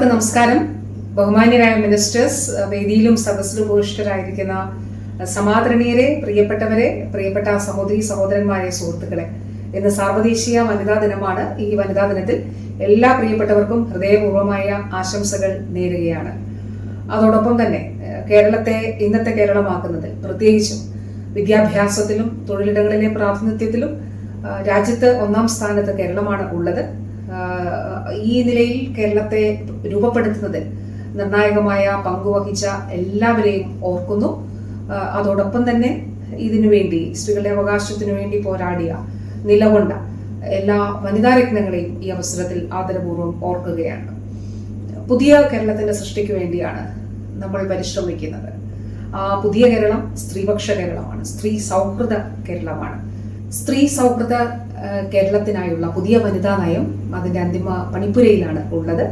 എല്ലാവർക്കും നമസ്കാരം. ബഹുമാന്യരായ മിനിസ്റ്റേഴ്സ് വേദിയിലും സദസ്സിലും ഉപവിഷ്ടരായിരിക്കുന്ന സമാദരണീയരെ പ്രിയപ്പെട്ടവരെ പ്രിയപ്പെട്ട സഹോദരി സഹോദരന്മാരെ സുഹൃത്തുക്കളെ ഇന്ന് സാർവദേശീയ വനിതാ ദിനമാണ്. ഈ വനിതാ ദിനത്തിൽ എല്ലാ പ്രിയപ്പെട്ടവർക്കും ഹൃദയപൂർവമായ ആശംസകൾ നേരുകയാണ്. അതോടൊപ്പം തന്നെ കേരളത്തെ ഇന്നത്തെ കേരളമാക്കുന്നതിൽ പ്രത്യേകിച്ചും വിദ്യാഭ്യാസത്തിലും തൊഴിലിടങ്ങളിലെ പ്രാതിനിധ്യത്തിലും രാജ്യത്ത് ഒന്നാം സ്ഥാനത്ത് കേരളമാണ് ഉള്ളത്. ഈ നിലയിൽ കേരളത്തെ രൂപപ്പെടുത്തുന്നതിൽ നിർണായകമായ പങ്കുവഹിച്ച എല്ലാവരെയും ഓർക്കുന്നു. അതോടൊപ്പം തന്നെ ഇതിനു വേണ്ടി സ്ത്രീകളുടെ അവകാശത്തിനു വേണ്ടി പോരാടിയ നിലകൊണ്ട എല്ലാ വനിതാ രത്നങ്ങളെയും ഈ അവസരത്തിൽ ആദരപൂർവം ഓർക്കുകയാണ്. പുതിയ കേരളത്തിന്റെ സൃഷ്ടിക്ക് വേണ്ടിയാണ് നമ്മൾ പരിശ്രമിക്കുന്നത്. ആ പുതിയ കേരളം സ്ത്രീപക്ഷ കേരളമാണ് സ്ത്രീ സൗഹൃദ കേരളമാണ്. സ്ത്രീ സൗഹൃദ കേരളത്തിനായുള്ള പുതിയ വനിതാ നയം അതിന്റെ അന്തിമ പണിപ്പുരയിലാണ് ഉള്ളത്.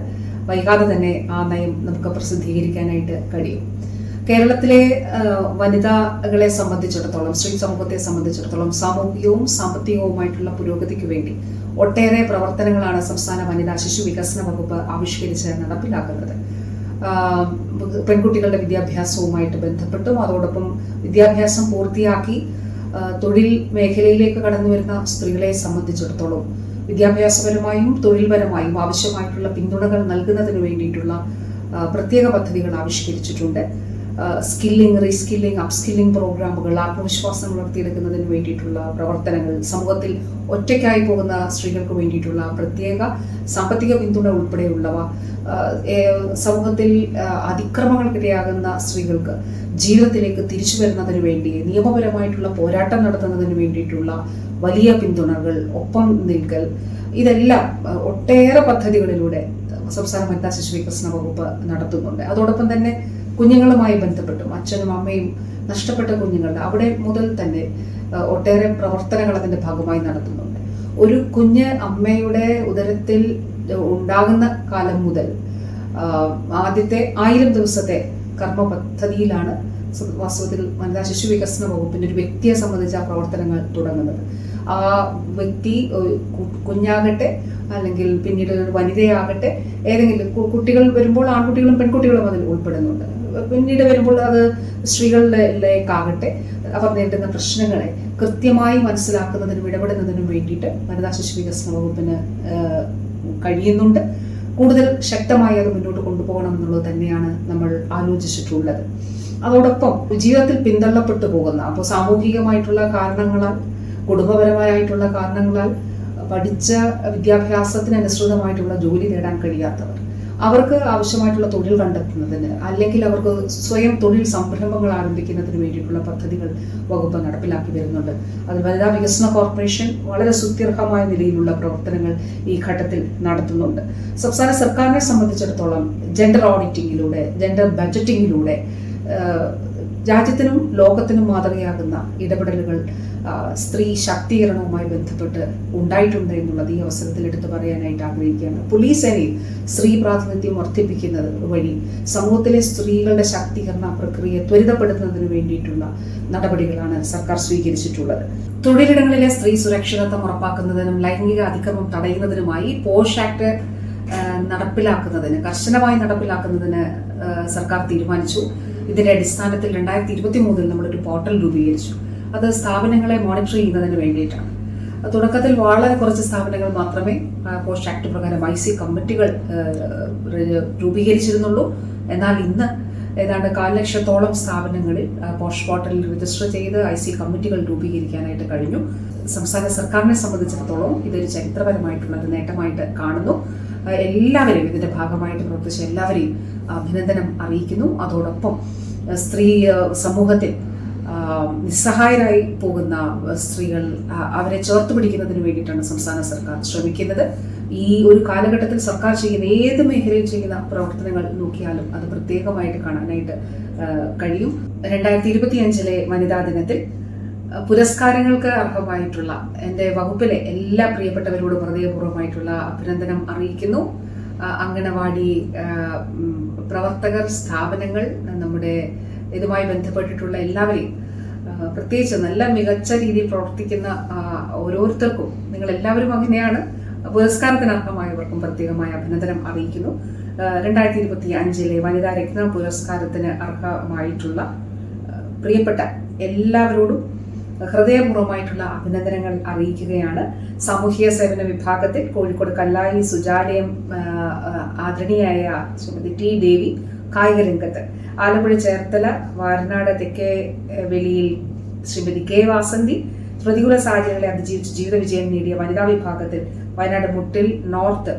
വൈകാതെ തന്നെ ആ നയം നമുക്ക് പ്രസിദ്ധീകരിക്കാനായിട്ട് കഴിയും. കേരളത്തിലെ വനിതകളെ സംബന്ധിച്ചിടത്തോളം സ്ത്രീ സമൂഹത്തെ സംബന്ധിച്ചിടത്തോളം സാമൂഹികവും സാമ്പത്തികവുമായിട്ടുള്ള പുരോഗതിക്ക് വേണ്ടി ഒട്ടേറെ പ്രവർത്തനങ്ങളാണ് സംസ്ഥാന വനിതാ ശിശു വികസന വകുപ്പ് ആവിഷ്കരിച്ച് നടപ്പിലാക്കുന്നത്. പെൺകുട്ടികളുടെ വിദ്യാഭ്യാസവുമായിട്ട് ബന്ധപ്പെട്ടും അതോടൊപ്പം വിദ്യാഭ്യാസം പൂർത്തിയാക്കി തൊഴിൽ മേഖലയിലേക്ക് കടന്നു വരുന്ന സ്ത്രീകളെ സംബന്ധിച്ചിടത്തോളം വിദ്യാഭ്യാസപരമായും തൊഴിൽപരമായും ആവശ്യമായിട്ടുള്ള പിന്തുണകൾ നൽകുന്നതിന് വേണ്ടിയിട്ടുള്ള പ്രത്യേക പദ്ധതികൾ ആവിഷ്കരിച്ചിട്ടുണ്ട്. സ്കില്ലിംഗ് റീസ്കില്ലിംഗ് അപ്സ്കില്ലിംഗ് പ്രോഗ്രാമുകൾ ആത്മവിശ്വാസം വളർത്തിയെടുക്കുന്നതിന് വേണ്ടിയിട്ടുള്ള പ്രവർത്തനങ്ങൾ സമൂഹത്തിൽ ഒറ്റയ്ക്കായി പോകുന്ന സ്ത്രീകൾക്ക് വേണ്ടിയിട്ടുള്ള പ്രത്യേക സാമ്പത്തിക പിന്തുണ ഉൾപ്പെടെയുള്ളവ സമൂഹത്തിൽ അതിക്രമങ്ങൾക്കിടയാകുന്ന സ്ത്രീകൾക്ക് ജീവിതത്തിലേക്ക് തിരിച്ചു വരുന്നതിന് വേണ്ടി നിയമപരമായിട്ടുള്ള പോരാട്ടം നടത്തുന്നതിന് വേണ്ടിയിട്ടുള്ള വലിയ പിന്തുണകൾ ഒപ്പം നിൽക്കൽ ഇതെല്ലാം ഒട്ടേറെ പദ്ധതികളിലൂടെ സംസ്ഥാന വനിതാ ശിശു വികസന വകുപ്പ് നടത്തുന്നുണ്ട്. അതോടൊപ്പം തന്നെ കുഞ്ഞുങ്ങളുമായി ബന്ധപ്പെട്ടും അച്ഛനും അമ്മയും നഷ്ടപ്പെട്ട കുഞ്ഞുങ്ങളുടെ അവിടെ മുതൽ തന്നെ ഒട്ടേറെ പ്രവർത്തനങ്ങൾ അതിന്റെ ഭാഗമായി നടത്തുന്നുണ്ട്. ഒരു കുഞ്ഞ് അമ്മയുടെ ഉദരത്തിൽ ഉണ്ടാകുന്ന കാലം മുതൽ ആദ്യത്തെ ആയിരം ദിവസത്തെ കർമ്മ പദ്ധതിയിലാണ് വാസ്തവത്തിൽ വനിതാ ശിശു വികസന വകുപ്പിന്റെ ഒരു വ്യക്തിയെ സംബന്ധിച്ച ആ പ്രവർത്തനങ്ങൾ തുടങ്ങുന്നത്. ആ വ്യക്തി കുഞ്ഞാകട്ടെ അല്ലെങ്കിൽ പിന്നീട് ഒരു വനിതയാകട്ടെ ഏതെങ്കിലും കുട്ടികൾ വരുമ്പോൾ ആൺകുട്ടികളും പെൺകുട്ടികളും അതിൽ ഉൾപ്പെടുന്നുണ്ട്. പിന്നീട് വരുമ്പോൾ അത് സ്ത്രീകളിലേക്കാകട്ടെ അവർ നേരിടുന്ന പ്രശ്നങ്ങളെ കൃത്യമായി മനസ്സിലാക്കുന്നതിനും ഇടപെടുന്നതിനും വേണ്ടിയിട്ട് വനിതാ ശിശു വികസന വകുപ്പിന് കഴിയുന്നുണ്ട്. കൂടുതൽ ശക്തമായി അത് മുന്നോട്ട് കൊണ്ടുപോകണം എന്നുള്ളത് തന്നെയാണ് നമ്മൾ ആലോചിച്ചിട്ടുള്ളത്. അതോടൊപ്പം ജീവിതത്തിൽ പിന്തള്ളപ്പെട്ടു പോകുന്ന അപ്പോൾ സാമൂഹികമായിട്ടുള്ള കാരണങ്ങളാൽ കുടുംബപരമായിട്ടുള്ള കാരണങ്ങളാൽ പഠിച്ച വിദ്യാഭ്യാസത്തിന് അനുസൃതമായിട്ടുള്ള ജോലി നേടാൻ കഴിയാത്തവർ അവർക്ക് ആവശ്യമായിട്ടുള്ള തൊഴിൽ കണ്ടെത്തുന്നതിന് അല്ലെങ്കിൽ അവർക്ക് സ്വയം തൊഴിൽ സംരംഭങ്ങൾ ആരംഭിക്കുന്നതിന് വേണ്ടിയിട്ടുള്ള പദ്ധതികൾ വകുപ്പ് നടപ്പിലാക്കി വരുന്നുണ്ട്. അത് വനിതാ വികസന കോർപ്പറേഷൻ വളരെ സുത്യർഹമായ നിലയിലുള്ള പ്രവർത്തനങ്ങൾ ഈ ഘട്ടത്തിൽ നടത്തുന്നുണ്ട്. സംസ്ഥാന സർക്കാരിനെ സംബന്ധിച്ചിടത്തോളം ജെൻഡർ ഓഡിറ്റിങ്ങിലൂടെ ജെൻഡർ ബജറ്റിങ്ങിലൂടെ രാജ്യത്തിനും ലോകത്തിനും മാതൃകയാകുന്ന ഇടപെടലുകൾ സ്ത്രീ ശാക്തീകരണവുമായി ബന്ധപ്പെട്ട് ഉണ്ടായിട്ടുണ്ട് എന്നുള്ളത് ഈ അവസരത്തിൽ എടുത്തു പറയാനായിട്ട് ആഗ്രഹിക്കുകയാണ്. പോലീസ് സേനയിൽ സ്ത്രീ പ്രാതിനിധ്യം വർദ്ധിപ്പിക്കുന്നത് വഴി സമൂഹത്തിലെ സ്ത്രീകളുടെ ശാക്തീകരണ പ്രക്രിയ ത്വരിതപ്പെടുത്തുന്നതിന് വേണ്ടിയിട്ടുള്ള നടപടികളാണ് സർക്കാർ സ്വീകരിച്ചിട്ടുള്ളത്. തൊഴിലിടങ്ങളിലെ സ്ത്രീ സുരക്ഷിതത്വം ഉറപ്പാക്കുന്നതിനും ലൈംഗിക അതിക്രമം തടയുന്നതിനുമായി പോഷ് ആക്ട് നടപ്പിലാക്കുന്നതിന് കർശനമായി നടപ്പിലാക്കുന്നതിന് സർക്കാർ തീരുമാനിച്ചു. ഇതിന്റെ അടിസ്ഥാനത്തിൽ രണ്ടായിരത്തി ഇരുപത്തി മൂന്നിൽ നമ്മളൊരു പോർട്ടൽ രൂപീകരിച്ചു. അത് സ്ഥാപനങ്ങളെ മോണിറ്റർ ചെയ്യുന്നതിന് വേണ്ടിയിട്ടാണ്. തുടക്കത്തിൽ വളരെ കുറച്ച് സ്ഥാപനങ്ങൾ മാത്രമേ പോസ്റ്റ് ആക്ട് പ്രകാരം ഐ സി കമ്മിറ്റികൾ രൂപീകരിച്ചിരുന്നുള്ളൂ. എന്നാൽ ഇന്ന് ഏതാണ്ട് കാൽ ലക്ഷത്തോളം സ്ഥാപനങ്ങളിൽ പോസ്റ്റ് പോർട്ടലിൽ രജിസ്റ്റർ ചെയ്ത് ഐ സി കമ്മിറ്റികൾ രൂപീകരിക്കാനായിട്ട് കഴിഞ്ഞു. സംസ്ഥാന സർക്കാരിനെ സംബന്ധിച്ചിടത്തോളം ഇതൊരു ചരിത്രപരമായിട്ടുള്ള ഒരു നേട്ടമായിട്ട് കാണുന്നു. എല്ലാവരെയും ഇതിന്റെ ഭാഗമായിട്ട് പ്രവർത്തിച്ച എല്ലാവരെയും അഭിനന്ദനം അറിയിക്കുന്നു. അതോടൊപ്പം സ്ത്രീ സമൂഹത്തിൽ നിസ്സഹായരായി പോകുന്ന സ്ത്രീകൾ അവരെ ചേർത്ത് പിടിക്കുന്നതിന് വേണ്ടിയിട്ടാണ് സംസ്ഥാന സർക്കാർ ശ്രമിക്കുന്നത്. ഈ ഒരു കാലഘട്ടത്തിൽ സർക്കാർ ചെയ്യുന്ന ഏത് മേഖലയിൽ ചെയ്യുന്ന പ്രവർത്തനങ്ങൾ നോക്കിയാലും അത് പ്രത്യേകമായിട്ട് കാണാനായിട്ട് കഴിയും. രണ്ടായിരത്തി ഇരുപത്തി അഞ്ചിലെ വനിതാ ദിനത്തിൽ പുരസ്കാരങ്ങൾക്ക് അർഹമായിട്ടുള്ള എന്റെ വകുപ്പിലെ എല്ലാ പ്രിയപ്പെട്ടവരോടും ഹൃദയപൂർവമായിട്ടുള്ള അഭിനന്ദനം അറിയിക്കുന്നു. അങ്കണവാടി പ്രവർത്തകർ സ്ഥാപനങ്ങൾ നമ്മുടെ ഇതുമായി ബന്ധപ്പെട്ടിട്ടുള്ള എല്ലാവരെയും പ്രത്യേകിച്ച് നല്ല മികച്ച രീതിയിൽ പ്രവർത്തിക്കുന്ന ഓരോരുത്തർക്കും നിങ്ങൾ എല്ലാവരും അങ്ങനെയാണ് പുരസ്കാരത്തിന് അർഹമായവർക്കും പ്രത്യേകമായ അഭിനന്ദനം അറിയിക്കുന്നു. രണ്ടായിരത്തി ഇരുപത്തി അഞ്ചിലെ വനിതാ രത്ന പുരസ്കാരത്തിന് അർഹമായിട്ടുള്ള പ്രിയപ്പെട്ട എല്ലാവരോടും ഹൃദയപൂർവമായിട്ടുള്ള അഭിനന്ദനങ്ങൾ അറിയിക്കുകയാണ്. സാമൂഹിക സേവന വിഭാഗത്തിൽ കോഴിക്കോട് കല്ലായി സുജാലയം ആദരണീയായ ശ്രീമതി ടി ദേവി കായിക രംഗത്ത്. ആലപ്പുഴ ചേർത്തല വാരനാട് തെക്കേ വെളിയിൽ ശ്രീമതി കെ വാസന്തി പ്രതികൂല സാഹചര്യങ്ങളെ അതിജീവിച്ച് ജീവിതവിജയം നേടിയ വനിതാ വിഭാഗത്തിൽ വയനാട് മുട്ടിൽ നോർത്ത്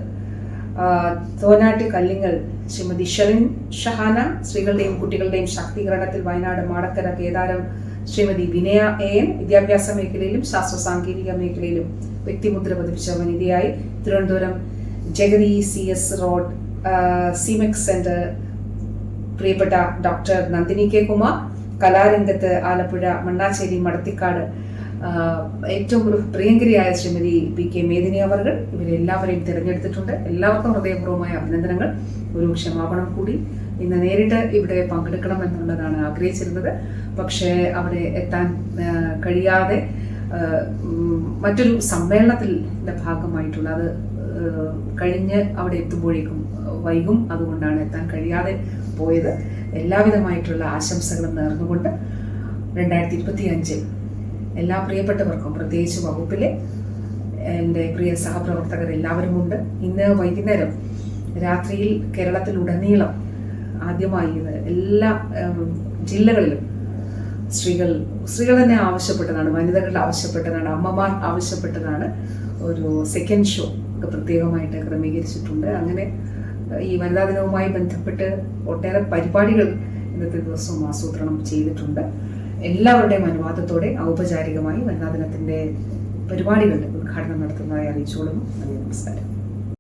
തോനാട്ട് കല്ലിങ്ങൽ ശ്രീമതി ഷെറിൻ ഷഹാന സ്ത്രീകളുടെയും കുട്ടികളുടെയും ശാക്തീകരണത്തിൽ വയനാട് മാടക്കര കേദാരം ശ്രീമതി വിനയ എ എൻ വിദ്യാഭ്യാസ മേഖലയിലും ശാസ്ത്ര സാങ്കേതിക മേഖലയിലും വ്യക്തിമുദ്ര പതിപ്പിച്ച വനിതയായി Thiruvananthapuram Jagathy C S road Simex centre പ്രിയപ്പെട്ട ഡോക്ടർ നന്ദിനി കെ കുമാർ കലാരംഗത്ത് ആലപ്പുഴ മണ്ണാശ്ശേരി മടത്തിക്കാട് ഏറ്റവും ഒരു പ്രിയങ്കരിയായ ശ്രീമതി പി കെ മേദിനി അവർ ഇവരെല്ലാവരെയും തിരഞ്ഞെടുത്തിട്ടുണ്ട്. എല്ലാവർക്കും ഹൃദയപൂർവമായ അഭിനന്ദനങ്ങൾ. ഒരു ക്ഷമാപണം കൂടി ഇന്ന് നേരിട്ട് ഇവിടെ പങ്കെടുക്കണം എന്നുള്ളതാണ് ആഗ്രഹിച്ചിരുന്നത്. പക്ഷേ അവിടെ എത്താൻ കഴിയാതെ മറ്റൊരു സമ്മേളനത്തിന്റെ ഭാഗമായിട്ടുള്ള അത് കഴിഞ്ഞ് അവിടെ എത്തുമ്പോഴേക്കും വൈകും. അതുകൊണ്ടാണ് എത്താൻ കഴിയാതെ പോയത്. എല്ലാവിധമായിട്ടുള്ള ആശംസകളും നേർന്നുകൊണ്ട് രണ്ടായിരത്തി ഇരുപത്തി അഞ്ചിൽ എല്ലാ പ്രിയപ്പെട്ടവർക്കും പ്രത്യേകിച്ച് വകുപ്പിലെ എന്റെ പ്രിയ സഹപ്രവർത്തകർ എല്ലാവരും ഉണ്ട്. ഇന്ന് വൈകുന്നേരം രാത്രിയിൽ കേരളത്തിലുടനീളം ആദ്യമായി എല്ലാ ജില്ലകളിലും സ്ത്രീകൾ സ്ത്രീകൾ തന്നെ ആവശ്യപ്പെട്ടതാണ് വനിതകൾ ആവശ്യപ്പെട്ടതാണ് അമ്മമാർ ആവശ്യപ്പെട്ടതാണ്. ഒരു സെക്കൻഡ് ഷോ ഒക്കെ പ്രത്യേകമായിട്ട് ക്രമീകരിച്ചിട്ടുണ്ട്. അങ്ങനെ ഈ വനിതാ ദിനവുമായി ബന്ധപ്പെട്ട് ഒട്ടേറെ പരിപാടികൾ ഇന്നത്തെ ദിവസം ആസൂത്രണം ചെയ്തിട്ടുണ്ട്. എല്ലാവരുടെയും അനുവാദത്തോടെ ഔപചാരികമായി വനിതാ ദിനത്തിന്റെ പരിപാടികളുടെ ഉദ്ഘാടനം നടത്തുന്നതായി അറിയിച്ചോളുന്നു നന്ദി നമസ്കാരം.